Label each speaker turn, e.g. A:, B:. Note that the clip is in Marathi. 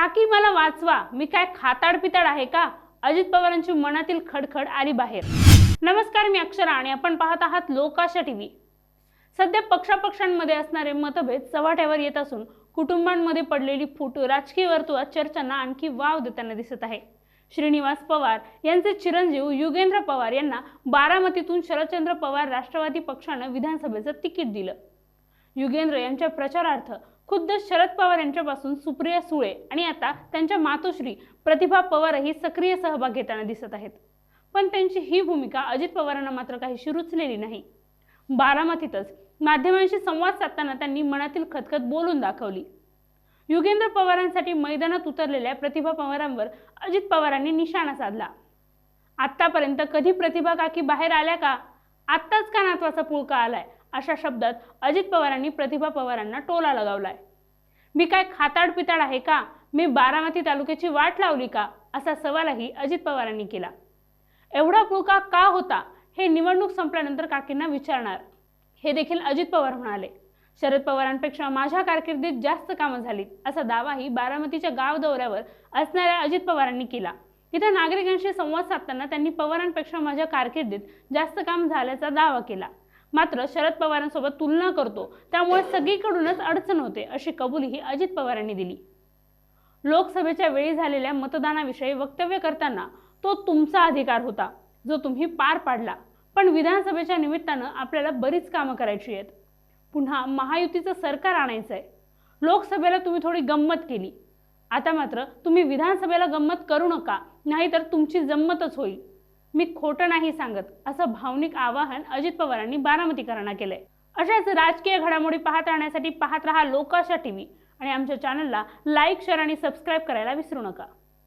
A: काकी मला वाचवा. मी काय खाताड पिताड आहे का? अजित पवारांची मनातील खडखड आली बाहेर. नमस्कार मी अक्षरा आणि आपण पाहत आहात लोकाशा टीव्ही. सध्या पक्षापक्षांमध्ये असणारे मतभेद चव्हाट्यावर येत असून कुटुंबांमध्ये पडलेली फूट राजकीय वर्तुळात चर्चांना आणखी वाव देताना दिसत आहे. श्रीनिवास पवार यांचे चिरंजीव युगेंद्र पवार यांना बारामतीतून शरदचंद्र पवार राष्ट्रवादी पक्षानं विधानसभेचं तिकीट दिलं. युगेंद्र यांच्या प्रचारार्थ खुद्द शरद पवार यांच्यापासून सुप्रिया सुळे आणि आता त्यांच्या मातोश्री प्रतिभा पवारही सक्रिय सहभाग घेताना दिसत आहेत. पण त्यांची ही भूमिका अजित पवारांना मात्र काहीशी रुचलेली नाही. बारामतीतच माध्यमांशी संवाद साधताना त्यांनी मनातील खतखत बोलून दाखवली. युगेंद्र पवारांसाठी मैदानात उतरलेल्या प्रतिभा पवारांवर अजित पवारांनी निशाणा साधला. आत्तापर्यंत कधी प्रतिभा काकी बाहेर आल्या का? आत्ताच का नातवाचा पुळका आलाय? अशा शब्दात अजित पवारांनी प्रतिभा पवारांना टोला लगावलाय. मी काय खाताड पिताड आहे का? मी बारामती तालुक्याची वाट लावली का? असा सवालही अजित पवारांनी केला. एवढा पुळका का होता? हे निवडणूक संपल्यानंतर काकींना विचारणार. हे देखील अजित पवार म्हणाले. शरद पवारांपेक्षा माझ्या कारकिर्दीत जास्त कामं झालीत असा दावाही बारामतीच्या गाव दौऱ्यावर असणाऱ्या अजित पवारांनी केला. इथं नागरिकांशी संवाद साधताना त्यांनी पवारांपेक्षा माझ्या कारकिर्दीत जास्त काम झाल्याचा दावा केला. मात्र शरद पवारांसोबत तुलना करतो. त्यामुळे सगळीकडूनच अडचण होते अशी कबुलीही अजित पवारांनी दिली. लोकसभेच्या वेळी झालेल्या मतदानाविषयी वक्तव्य करताना तो तुमचा अधिकार होता जो तुम्ही पार पाडला. पण विधानसभेच्या निमित्तानं आपल्याला बरीच कामं करायची आहेत. पुन्हा महायुतीचं सरकार आणायचं आहे लोकसभेला तुम्ही थोडी गंमत केली. आता मात्र तुम्ही विधानसभेला गंमत करू नका नाहीतर तुमची जम्मतच होईल. मी खोटं नाही सांगत असं भावनिक आवाहन अजित पवारांनी बारामतीकरांना केलंय. अशाच राजकीय घडामोडी पाहत राहण्यासाठी पाहत राहा लोकाशा टीव्ही आणि आमच्या चॅनलला लाईक शेअर आणि सबस्क्राईब करायला विसरू नका.